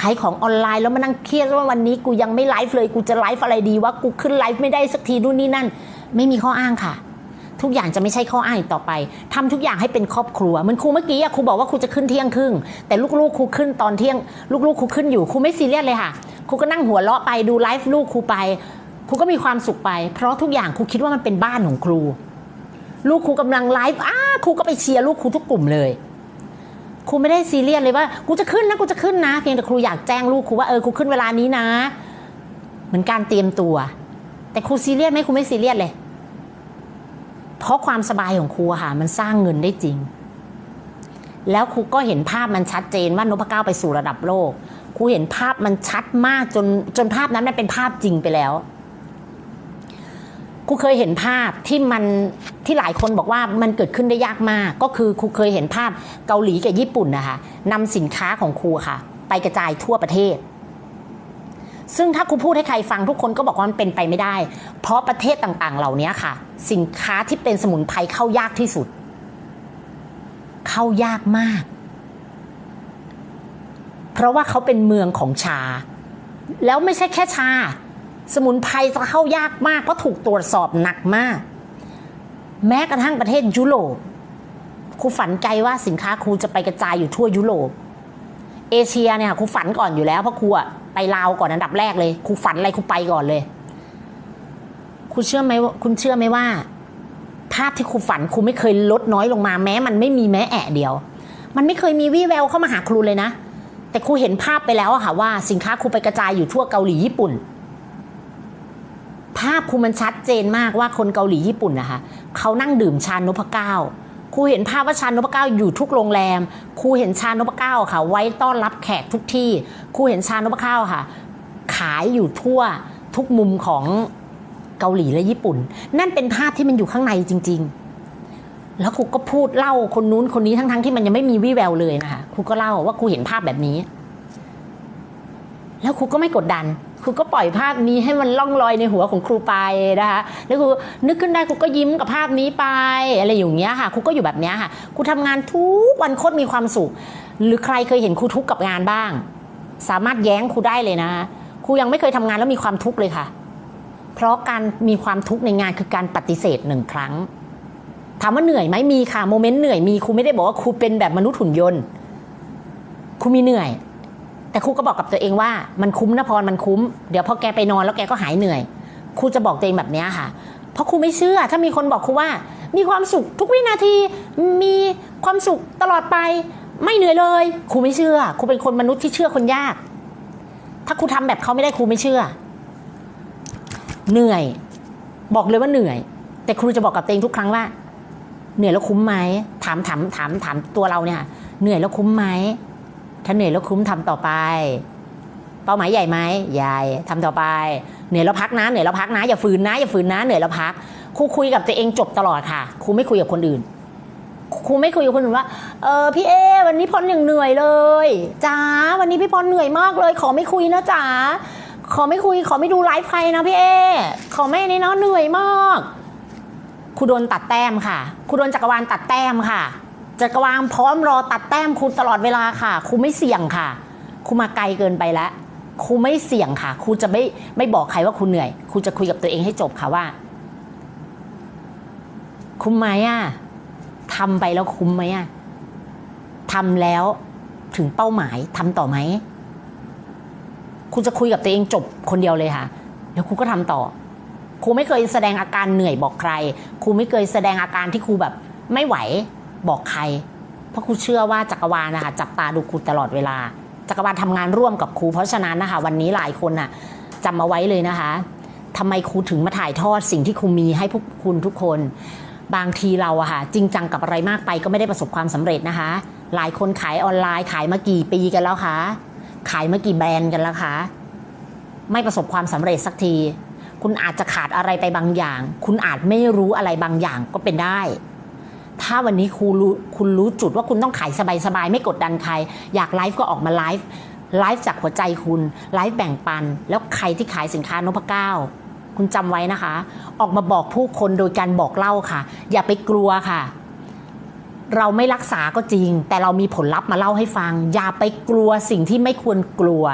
ขายของออนไลน์แล้วมานั่งเครียดว่าวันนี้กูยังไม่ไลฟ์เลยกูจะไลฟ์อะไรดีว่ากูขึ้นไลฟ์ไม่ได้สักทีนู่นนี่นั่น ไม่มีข้ออ้างค่ะ ทุกอย่างจะไม่ใช่ข้ออ้างต่อไปทำทุกอย่างให้เป็นครอบครัวเหมือนครูเมื่อกี้ครูบอกว่าครูจะขึ้นเที่ยงครึ่งแต่ลูกๆครูขึ้นตอนเที่ยง ลูกๆครูขึ้นอยู่ครูไม่ซีเรียสเลยค่ะครูก็นั่งหัวเราะไปดูไลฟ์ลูกครูไปครูก็มีความสุขไป เพราะทุกอย่างครูคิดว่ามันเป็นบ้านของครู ลูกครูกำลังไลฟ์อ้าครูก็ไปเชียร์ลูกครูทุกกลุ่มเลย ครูไม่ได้ซีเรียสเลยว่ากูจะขึ้นนะกูจะขึ้นนะ เพียงแต่ครูอยากแจ้งลูกครูว่าเออครูขึ้นเวลานี้นะ เหมือนการเตรียมตัว แต่ครูซีเรียสไหมครูไม่ซีเรียสเลย เพราะความสบายของครูค่ะมันสร้างเงินได้จริง แล้วครูก็เห็นภาพมันชัดเจนว่านพเก้าไปสู่ระดับโลกครูเห็นภาพมันชัดมากจนจนภาพนั้นมันเป็นภาพจริงไปแล้ว ครูเคยเห็นภาพที่มันที่หลายคนบอกว่ามันเกิดขึ้นได้ยากมาก ก็คือครูเคยเห็นภาพเกาหลีกับญี่ปุ่นนะคะนำสินค้าของครูค่ะ ไปกระจายทั่วประเทศ ซึ่งถ้าครูพูดให้ใครฟังทุกคนก็บอกว่ามันเป็นไปไม่ได้ เพราะประเทศต่างๆ เหล่านี้ค่ะ สินค้าที่เป็นสมุนไพรเข้ายากที่สุด เข้ายากมาก เพราะว่าเขาเป็นเมืองของชา แล้วไม่ใช่แค่ชา สมุนไพรจะเข้ายากมาก เพราะถูกตรวจสอบหนักมาก แม้กระทั่งประเทศยุโรปครูฝันไกลว่าสินค้าครูจะไปกระจายอยู่ทั่วยุโรปเอเชียเนี่ยครูฝันก่อนอยู่แล้วเพราะครูอะไปลาวก่อนอันดับแรกเลยครูฝันอะไรครูไปก่อนเลยครูเชื่อไหมว่าคุณเชื่อไหมว่า ภาพที่ครูฝันครูไม่เคยลดน้อยลงมาแม้ มันไม่มีแม้แอะเดียว มันไม่เคยมีวี่แววเข้ามาหาครูเลยนะ แต่ครูเห็นภาพไปแล้วอะค่ะว่าสินค้าครูไปกระจายอยู่ทั่วเกาหลีญี่ปุ่น ภาพครูมันชัดเจนมากว่าคนเกาหลีญี่ปุ่นนะคะเขานั่งดื่มชานพเก้าครูเห็นภาพว่าชานพเก้าอยู่ทุกโรงแรมครูเห็นชานพเก้าค่ะ ไว้ต้อนรับแขกทุกที่ครูเห็นชานพเก้าค่ะ ขายอยู่ทั่วทุกมุมของเกาหลีและญี่ปุ่น นั่นเป็นภาพที่มันอยู่ข้างในจริง ๆ แล้วครูก็พูดเล่าคนนู้นคนนี้ทั้งๆที่มันยังไม่มีวี่แววเลยนะคะครูก็เล่าว่าครูเห็นภาพแบบนี้ แล้วครูก็ไม่กดดัน ครูก็ปล่อยภาพนี้ให้มันล่องลอยในหัวของครูไปนะคะแล้วครูนึกขึ้นได้ครูก็ยิ้มกับภาพนี้ไปอะไรอย่างเงี้ยค่ะครูก็อยู่แบบเนี้ยค่ะครูทำงานทุกวันโคตรมีความสุข หรือใครเคยเห็นครูทุกข์กับงานบ้าง สามารถแย้งครูได้เลยนะครูยังไม่เคยทำงานแล้วมีความทุกข์เลยค่ะ เพราะการมีความทุกข์ในงานคือการปฏิเสธหนึ่งครั้งถามว่าเหนื่อยไหมมีค่ะโมเมนต์เหนื่อยมีครูไม่ได้บอกว่าครูเป็นแบบมนุษย์หุ่นยนต์ครูมีเหนื่อย แต่ครูก็บอกกับตัวเองว่ามันคุ้มนะพรมันคุ้มเดี๋ยวพอแกไปนอนแล้วแกก็หายเหนื่อยครูจะบอกตัวเองแบบนี้ค่ะ เพราะครูไม่เชื่อ ถ้ามีคนบอกครูว่า มีความสุขทุกวินาที มีความสุขตลอดไป ไม่เหนื่อยเลยครูไม่เชื่อครูเป็นคนมนุษย์ที่เชื่อคนยาก ถ้าครูทำแบบเขาไม่ได้ครูไม่เชื่อ เหนื่อย บอกเลยว่าเหนื่อย แต่ครูจะบอกกับตัวเองทุกครั้งว่า เหนื่อยแล้วคุ้มไหมถามถามถามถามตัวเราเนี่ย เหนื่อยแล้วคุ้มไหม ถ้าเหนื่อยแล้วคุ้มทำต่อไป เป้าหมายใหญ่ไหมใหญ่ทำต่อไปเหนื่อยแล้วพักนะเหนื่อยแล้วพักนะอย่าฝืนนะอย่าฝืนนะเหนื่อยแล้วพักครูคุยกับตัวเองจบตลอดค่ะครูไม่คุยกับคนอื่นครูไม่คุยกับคนอื่นว่าเออพี่เอ วันนี้พรยังเหนื่อยเลยจ้าวันนี้พี่พรเหนื่อยมากเลย ขอไม่คุยนะจ๋าขอไม่คุย ขอไม่ดูไลฟ์ใครนะพี่เอ ขอไม่นี่เนาะเหนื่อยมากครูโดนตัดแต้มค่ะครูโดนจักรวาลตัดแต้มค่ะ จักรวาลพร้อมรอตัดแต้มครูตลอดเวลาค่ะครูไม่เสี่ยงค่ะครูมาไกลเกินไปแล้วครูไม่เสี่ยงค่ะครูจะไม่ไม่บอกใครว่าครูเหนื่อยครูจะคุยกับตัวเองให้จบค่ะว่าคุ้มไหมอะทำไปแล้วคุ้มไหมอะทำแล้วถึงเป้าหมายทำต่อไหมครูจะคุยกับตัวเองจบคนเดียวเลยค่ะแล้วครูก็ทำต่อครูไม่เคยแสดงอาการเหนื่อยบอกใครครูไม่เคยแสดงอาการที่ครูแบบไม่ไหว บอกใคร เพราะครูเชื่อว่าจักรวาลนะคะจับตาดูครูตลอดเวลา จักรวาลทำงานร่วมกับครูเพราะฉะนั้นนะคะวันนี้หลายคนน่ะจำเอาไว้เลยนะคะทำไมครูถึงมาถ่ายทอดสิ่งที่ครูมีให้พวกคุณทุกคน บางทีเราอะค่ะจริงจังกับอะไรมากไปก็ไม่ได้ประสบความสำเร็จนะคะ หลายคนขายออนไลน์ขายมากี่ปีกันแล้วคะขายมากี่แบรนด์กันแล้วคะไม่ประสบความสำเร็จสักที คุณอาจจะขาดอะไรไปบางอย่าง คุณอาจไม่รู้อะไรบางอย่างก็เป็นได้ ถ้าวันนี้ครูรู้คุณรู้จุดว่าคุณต้องขายสบายๆ ไม่กดดันใคร อยากไลฟ์ก็ออกมาไลฟ์ไลฟ์จากหัวใจคุณไลฟ์แบ่งปัน แล้วใครที่ขายสินค้านพเก้าคุณจำไว้นะคะ ออกมาบอกผู้คนโดยการบอกเล่าค่ะ อย่าไปกลัวค่ะ เราไม่รักษาก็จริง แต่เรามีผลลัพธ์มาเล่าให้ฟัง อย่าไปกลัวสิ่งที่ไม่ควรกลัว